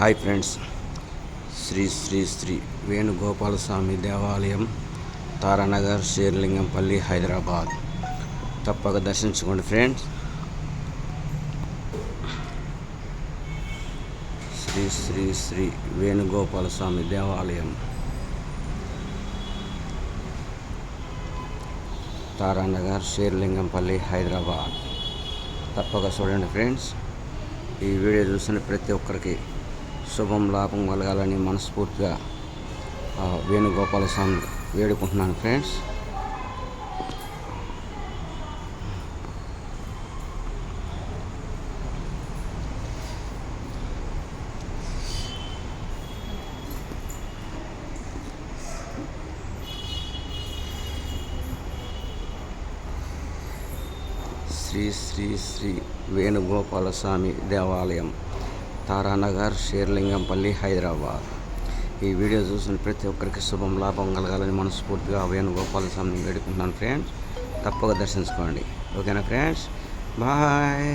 Hi friends. Shri Shri Shri Venugopala స్వామి దేవాలయం తారానగర్ షేర్లింగంపల్లి హైదరాబాద్. తప్పక దర్శించుకోండి ఫ్రెండ్స్. శ్రీ శ్రీ శ్రీ వేణుగోపాల స్వామి దేవాలయం తారానగర్ షేర్లింగంపల్లి హైదరాబాద్. తప్పక చూడండి ఫ్రెండ్స్. ఈ వీడియో చూసిన ప్రతి ఒక్కరికి శుభం లాభం కలగాలని మనస్ఫూర్తిగా ఆ, వేణుగోపాల స్వామి వేడుకుంటున్నాను ఫ్రెండ్స్. శ్రీ శ్రీ శ్రీ వేణుగోపాల స్వామి దేవాలయం. తారానగర్ షేర్లింగంపల్లి హైదరాబాద్. ఈ వీడియో చూసిన ప్రతి ఒక్కరికి శుభం లాభం కలగాలని మనస్ఫూర్తిగా వేణుగోపాల స్వామిని వేడుకుంటున్నాను ఫ్రెండ్స్ తప్పక దర్శించుకోండి. ఓకేనా ఫ్రెండ్స్ బాయ్